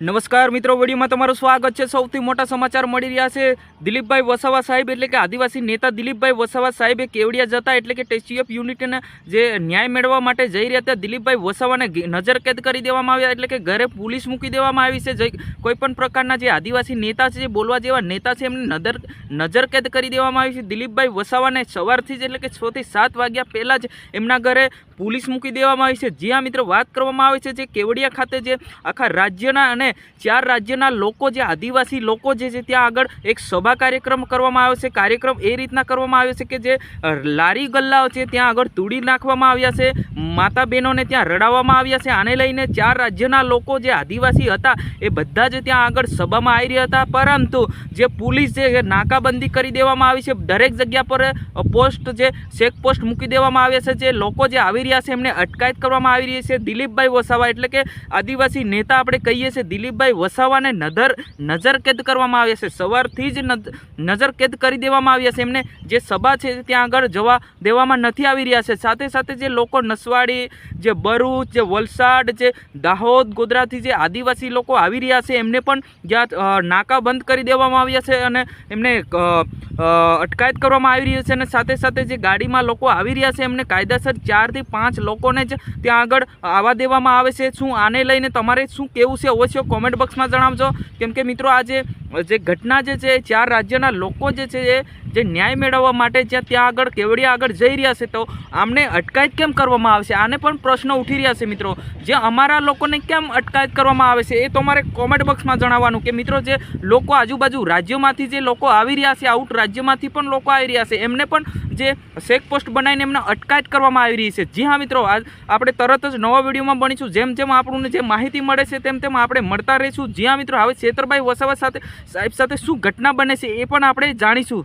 નમસ્કાર મિત્રો, વિડીયોમાં તમારું સ્વાગત છે. સૌથી મોટા સમાચાર મળી રહ્યા છે. દિલીપભાઈ વસાવા સાહેબ એટલે કે આદિવાસી નેતા દિલીપભાઈ વસાવા સાહેબે કેવડિયા જતા એટલે કે સ્ટેચ્યુ ઓફ યુનિટીના જે ન્યાય મેળવવા માટે જઈ રહ્યા હતા, દિલીપભાઈ વસાવાને નજરકેદ કરી દેવામાં આવ્યા એટલે કે ઘરે પોલીસ મૂકી દેવામાં આવી છે. કોઈપણ કોઈ પ્રકારના જે આદિવાસી નેતા છે, જે બોલવા જેવા નેતા છે, એમને નજર નજરકેદ કરી દેવામાં આવી છે. દિલીપભાઈ વસાવાને સવારથી જ એટલે કે છથી સાત વાગ્યા પહેલાં જ એમના ઘરે પોલીસ મૂકી દેવામાં આવી છે. જ્યાં મિત્રો વાત કરવામાં આવે છે, જે કેવડિયા ખાતે જે આખા રાજ્યના અને ચાર રાજ્યના લોકો જે આદિવાસી લોકો જે છે ત્યાં આગળ એક સભા કાર્યક્રમ કરવામાં આવ્યો છે. કાર્યક્રમ એ રીતના કરવામાં આવ્યો છે કે જે લારી ગલ્લાઓ છે ત્યાં આગળ તૂડી નાખવામાં આવ્યા છે. માતા બહેનોને ત્યાં રડાવવામાં આવ્યા છે. આને લઈને ચાર રાજ્યના લોકો જે આદિવાસી હતા એ બધા જ ત્યાં આગળ સભામાં આવી રહ્યા હતા. પરંતુ જે પોલીસ છે, નાકાબંધી કરી દેવામાં આવી છે. દરેક જગ્યા પર પોસ્ટ જે, ચેક પોસ્ટ મૂકી દેવામાં આવ્યા છે. જે લોકો જે આવી રહ્યા છે એમને અટકાયત કરવામાં આવી રહી છે. દિલીપભાઈ વસાવા એટલે કે આદિવાસી નેતા આપણે કહીએ છીએ. દિલીપભાઈ વસાવાને નજર નજરકેદ કરવામાં આવ્યા છે. સવારથી જ નજ- નજરકેદ કરી દેવામાં આવ્યા છે. એમને જે સભા છે ત્યાં આગળ જવા દેવામાં નથી આવી રહ્યા છે. સાથે સાથે જે લોકો નસવાડી, જે ભરૂચ, જે વલસાડ, જે દાહોદ, ગોધરાથી જે આદિવાસી લોકો આવી રહ્યા છે, એમને પણ જ્યાં નાકા બંધ કરી દેવામાં આવ્યા છે અને એમને અટકાયત કરવામાં આવી રહી છે અને સાથે સાથે જે ગાડીમાં લોકો આવી રહ્યા છે, એમને કાયદેસર ચારથી પાંચ લોકોને જ ત્યાં આગળ આવવા દેવામાં આવે છે. શું આને લઈને તમારે શું કેવું છે? અવશ્ય કોમેન્ટ બોક્સમાં જણાવજો. કેમ કે મિત્રો આ જે ઘટના જે છે, ચાર રાજ્યના લોકો જે છે જે ન્યાય મેળવવા માટે જ્યાં ત્યાં આગળ, કેવડિયા આગળ જઈ રહ્યા છે, તો આમને અટકાયત કેમ કરવામાં આવશે આને પણ પ્રશ્ન ઉઠી રહ્યા છે મિત્રો. જે અમારા લોકોને કેમ અટકાયત કરવામાં આવે છે, એ તમારે કોમેન્ટ બોક્સમાં જણાવવાનું કે મિત્રો જે લોકો આજુબાજુ રાજ્યોમાંથી જે લોકો આવી રહ્યા છે, આઉટ રાજ્યમાંથી પણ લોકો આવી રહ્યા છે, એમને પણ જે શેક પોસ્ટ બનાવીને એમને અટકાયત કરવામાં આવી રહી છે. જી હા મિત્રો, આજ આપણે તરત જ નવા વિડીયોમાં બનીશું જેમ જેમ આપણને જે માહિતી મળે છે, તેમ તેમ આપણે મળતા રહીશું. જી હા મિત્રો, હવે છેતરભાઈ વસાવા સાથે સાહેબ સાથે શું ઘટના બને છે એ પણ આપણે જાણીશું.